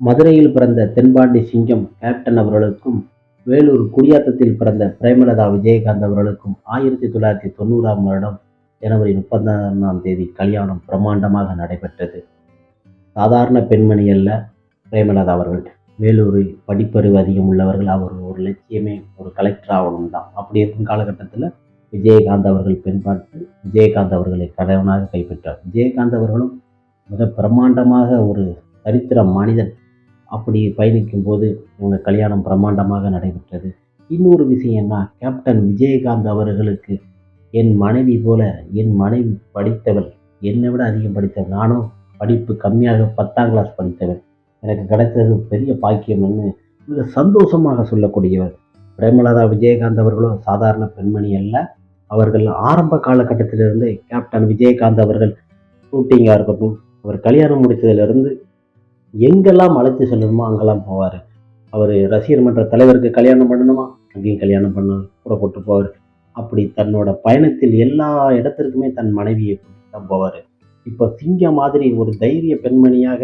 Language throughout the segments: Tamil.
மதுரையில் பிறந்த தென்பாண்டி சிங்கம் கேப்டன் அவர்களுக்கும் வேலூர் குடியாத்தத்தில் பிறந்த பிரேமலதா விஜயகாந்த் அவர்களுக்கும் ஆயிரத்தி தொள்ளாயிரத்தி தொண்ணூறாம் வருடம் ஜனவரி முப்பத்தாறாம் தேதி கல்யாணம் பிரம்மாண்டமாக நடைபெற்றது. சாதாரண பெண்மணி அல்ல பிரேமலதா அவர்கள். வேலூரில் படிப்பறிவு அதிகம் உள்ளவர்கள். அவர் ஒரு லட்சியமே ஒரு கலெக்டர் ஆகணும் தான். அப்படி இருக்கும் காலகட்டத்தில் விஜயகாந்த் அவர்கள் பின்பற்று விஜயகாந்த் அவர்களை கணவனாக கைப்பற்றார். விஜயகாந்த் அவர்களும் மிக பிரம்மாண்டமாக ஒரு சரித்திர மனிதன். அப்படி பயணிக்கும் போது இவங்க கல்யாணம் பிரம்மாண்டமாக நடைபெற்றது. இன்னொரு விஷயம் என்ன? கேப்டன் விஜயகாந்த் அவர்களுக்கு என் மனைவி போல என் மனைவி படித்தவள். என்னை விட அதிகம் படித்தவள். நானும் படிப்பு கம்மியாக பத்தாம் கிளாஸ் படித்தவள். எனக்கு கிடைத்தது பெரிய பாக்கியம்னு மிக சந்தோஷமாக சொல்லக்கூடியவர். பிரேமலதா விஜயகாந்த் அவர்களும் சாதாரண பெண்மணி அல்ல. அவர்கள் ஆரம்ப காலகட்டத்திலிருந்தே கேப்டன் விஜயகாந்த் அவர்கள் ஷூட்டிங்காக இருக்கட்டும் அவர் கல்யாணம் முடித்ததிலிருந்து எங்கெல்லாம் அழைத்து செல்லணுமோ அங்கெல்லாம் போவார். அவர் ரசிகர் மன்ற தலைவருக்கு கல்யாணம் பண்ணணுமா? அங்கேயும் கல்யாணம் பண்ண புறப்பட்டு போட்டு போவார். அப்படி தன்னோட பயணத்தில் எல்லா இடத்திற்குமே தன் மனைவியை கூட்டிட்டு தான் போவார். இப்போ சிங்கம் மாதிரி ஒரு தைரிய பெண்மணியாக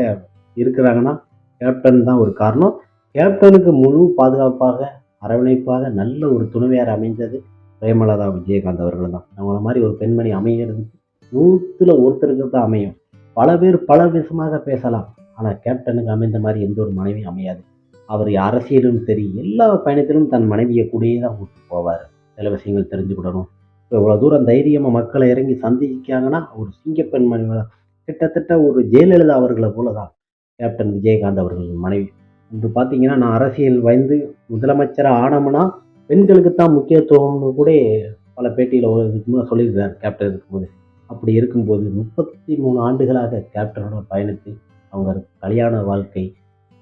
இருக்கிறாங்கன்னா கேப்டன் தான் ஒரு காரணம். கேப்டனுக்கு முழு பாதுகாப்பாக அரவணைப்பாக நல்ல ஒரு துணைவியார் அமைந்தது பிரேமலதா விஜயகாந்த் அவர்கள் தான். அவங்கள மாதிரி ஒரு பெண்மணி அமைகிறதுக்கு நூற்றுல ஒருத்தருக்கு தான் அமையும். பல பேர் பல விதமாக பேசலாம். ஆனால் கேப்டனுக்கு அமைந்த மாதிரி எந்த ஒரு மனைவி அமையாது. அவர் அரசியலும் சரி எல்லா பயணத்திலும் தன் மனைவியை கூடயே தான் கூட்டு போவார். சில விஷயங்கள் தெரிஞ்சுக்கிடணும். இப்போ இவ்வளோ தூரம் தைரியமாக மக்களை இறங்கி சந்திக்காங்கன்னா ஒரு சிங்கப்பெண் பெண்மணி கிட்டத்தட்ட ஒரு ஜெயலலிதா அவர்களை போல தான் கேப்டன் விஜயகாந்த் அவர்கள் மனைவி. இன்று பார்த்தீங்கன்னா நான் அரசியல் வயந்து முதலமைச்சராக ஆனோம்னா பெண்களுக்கு தான் முக்கியத்துவம்னு கூட பல பேட்டியில் ஒரு இதுக்கு முன்னே சொல்லியிருக்கார் கேப்டன் இருக்கும்போது. அப்படி இருக்கும்போது முப்பத்தி மூணு ஆண்டுகளாக கேப்டனோட பயணித்து அவங்க கல்யாண வாழ்க்கை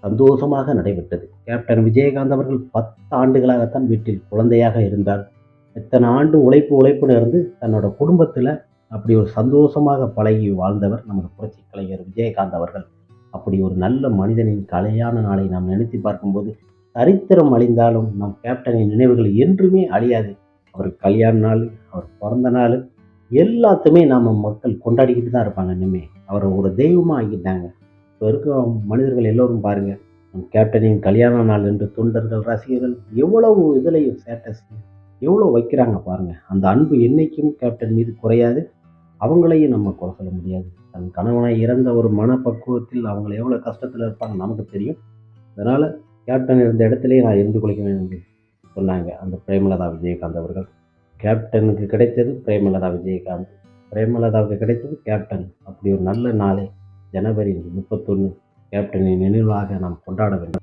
சந்தோஷமாக நடைபெற்றது. கேப்டன் விஜயகாந்த் அவர்கள் பத்து ஆண்டுகளாகத்தான் வீட்டில் குழந்தையாக இருந்தார். இத்தனை ஆண்டு உழைப்பு உழைப்புன்னு இருந்து தன்னோட குடும்பத்தில் அப்படி ஒரு சந்தோஷமாக பழகி வாழ்ந்தவர் நமது புரட்சி கலைஞர் விஜயகாந்த் அவர்கள். அப்படி ஒரு நல்ல மனிதனின் கலையான நாளை நாம் நினைத்து பார்க்கும்போது சரித்திரம் அழிந்தாலும் நம் கேப்டனின் நினைவுகள் என்றுமே அழியாது. அவர் கல்யாண நாள் அவர் பிறந்த நாள் எல்லாத்தையுமே நாம் மக்கள் கொண்டாடிக்கிட்டு தான் இருப்பாங்க இனிமே. அவரை ஒரு தெய்வமாக ஆகிட்டாங்க இப்போ இருக்க மனிதர்கள் எல்லோரும் பாருங்கள் நம் கேப்டனின் கல்யாண நாள் என்று தொண்டர்கள் ரசிகர்கள் எவ்வளவு இதுலையும் ஸ்டேட்டஸ் எவ்வளோ வைக்கிறாங்க பாருங்கள் அந்த அன்பு என்றைக்கும் கேப்டன் மீது குறையாது. அவங்களையும் நம்ம குறை சொல்ல முடியாது. தன் கணவனை இறந்த ஒரு மனப்பக்குவத்தில் அவங்க எவ்வளோ கஷ்டத்தில் இருப்பாங்க நமக்கு தெரியும். அதனால் கேப்டன் இருந்த இடத்துலயே நான் இருந்து கொள்கிறேன் என்று சொன்னாங்க அந்த பிரேமலதா விஜயகாந்த் அவர்கள். கேப்டனுக்கு கிடைத்தது பிரேமலதா விஜயகாந்த். பிரேமலதாவுக்கு கிடைத்தது கேப்டன் அப்படி ஒரு நல்ல நாளை ஜனவரி முப்பத்தொன்று கேப்டனின் நினைவாக நாம் கொண்டாட வேண்டும்.